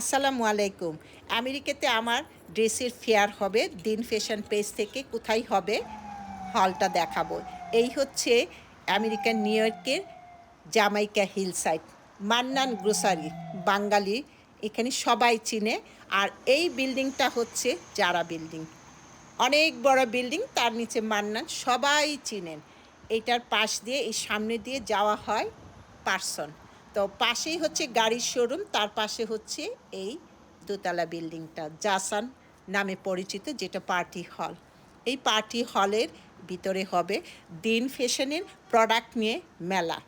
আসসালামু আলাইকুম। আমেরিকাতে আমার ড্রেসের ফেয়ার হবে, দিন ফ্যাশন পেজ থেকে কোথায় হবে হলটা দেখাবো। এই হচ্ছে আমেরিকান নিউ ইয়র্কের Jamaica hillside Mannan grocery, Bangali, এখানে সবাই চিনে। আর এই বিল্ডিংটা হচ্ছে জারা বিল্ডিং। অনেক বড় বিল্ডিং, তার নিচে মান্নান, সবাই চিনেন। এটার পাশ দিয়ে, এই সামনে দিয়ে যাওয়া হয় পার্সন। তো পাশেই হচ্ছে গাড়ির শোরুম তার পাশে হচ্ছে এই দোতলা বিল্ডিংটা, জাসান নামে পরিচিত যেটা পার্টি হল। এই পার্টি হলের ভিতরে হবে দিন ফ্যাশনের প্রোডাক্ট নিয়ে মেলা,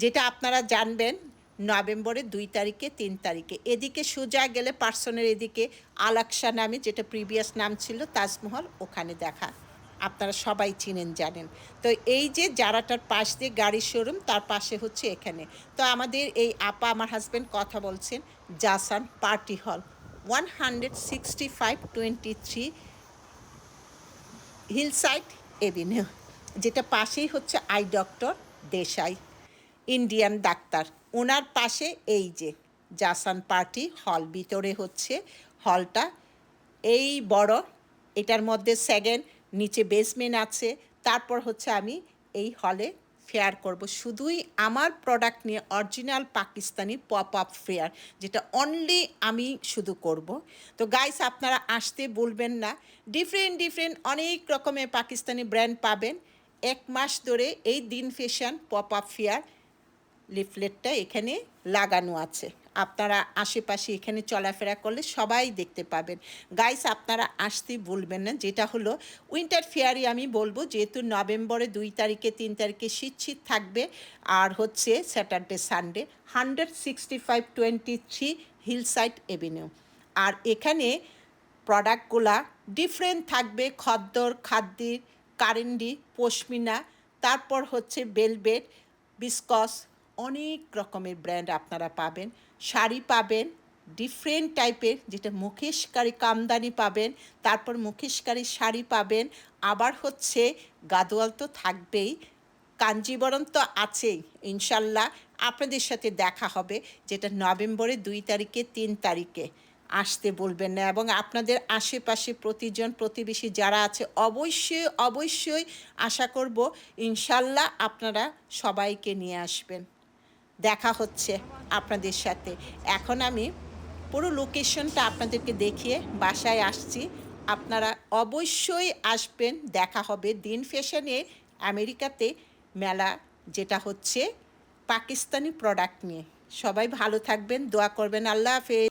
যেটা আপনারা জানবেন নভেম্বরের দুই তারিখে, তিন তারিখে। এদিকে সোজা গেলে পার্সনের এদিকে আলাকসা নামে যেটা প্রিভিয়াস নাম ছিল, তাজমহল, ওখানে দেখা আপনারা সবাই চিনেন, জানেন। তো এই যে জারাটার পাশ দিয়ে গাড়ির শোরুম তার পাশে হচ্ছে এখানে। তো আমাদের এই আপা, আমার হাজব্যান্ড কথা বলছেন, Jashan party hall. One hundred sixty five twenty three hillside avenue যেটা পাশেই হচ্ছে আই ডক্টর দেশাই ইন্ডিয়ান ডাক্তার। ওনার পাশে এই যে জাসান পার্টি হল, ভিতরে হচ্ছে হলটা। এই বড়, এটার মধ্যে সেকেন্ড নিচে বেসমেন্ট আছে, তারপর হচ্ছে আমি এই হলে ফেয়ার করব। শুধুই আমার প্রোডাক্ট নিয়ে original Pakistani pop up fair যেটা অনলি আমি শুধু করব। তো গাইস আপনারা আসতে বলবেন না। ডিফারেন্ট ডিফারেন্ট অনেক রকমের পাকিস্তানি ব্র্যান্ড পাবেন। এক মাস ধরে এই দিন ফ্যাশন পপ আপ ফেয়ার লিফলেটটা এখানে লাগানো আছে। আপনারা আশেপাশে এখানে চলাফেরা করলে সবাই দেখতে পাবেন। গাইস আপনারা আসতে ভুলবেন না। যেটা হলো উইন্টার ফেয়ারই আমি বলব, যেহেতু নভেম্বরে দুই তারিখে, তিন তারিখে শীত শীত থাকবে, আর হচ্ছে Saturday Sunday hundred sixty five twenty three hillside avenue আর এখানে প্রোডাক্টগুলা ডিফারেন্ট থাকবে, খদ্দর, খাদ্যির, কারেন্ডি, পশমিনা, তারপর হচ্ছে বেলবেট বিস্কস অনেক রকমের ব্র্যান্ড আপনারা পাবেন। শাড়ি পাবেন ডিফারেন্ট টাইপের যেটা মুখেশকারী কামদানি পাবেন, তারপর মুখেশকারী শাড়ি পাবেন। আবার হচ্ছে গাদোয়াল তো থাকবেই, কাঞ্জিবরম তো আছেই, ইনশাল্লাহ আপনাদের সাথে দেখা হবে, যেটা নভেম্বরের দুই তারিখে, তিন তারিখে। আসতে বলবেন না, এবং আপনাদের আশেপাশে প্রতিজন প্রতিবেশী যারা আছে, অবশ্যই অবশ্যই আশা করব, ইনশাল্লাহ আপনারা সবাইকে নিয়ে আসবেন। দেখা হচ্ছে আপনাদের সাথে। এখন আমি পুরো লোকেশনটা আপনাদেরকে দেখিয়ে বাসায় আসছি। আপনারা অবশ্যই আসবেন, দেখা হবে। দিন ফ্যাশনে আমেরিকাতে মেলা যেটা হচ্ছে পাকিস্তানি প্রোডাক্ট নিয়ে। সবাই ভালো থাকবেন, দোয়া করবেন। আল্লাহ হাফেজ।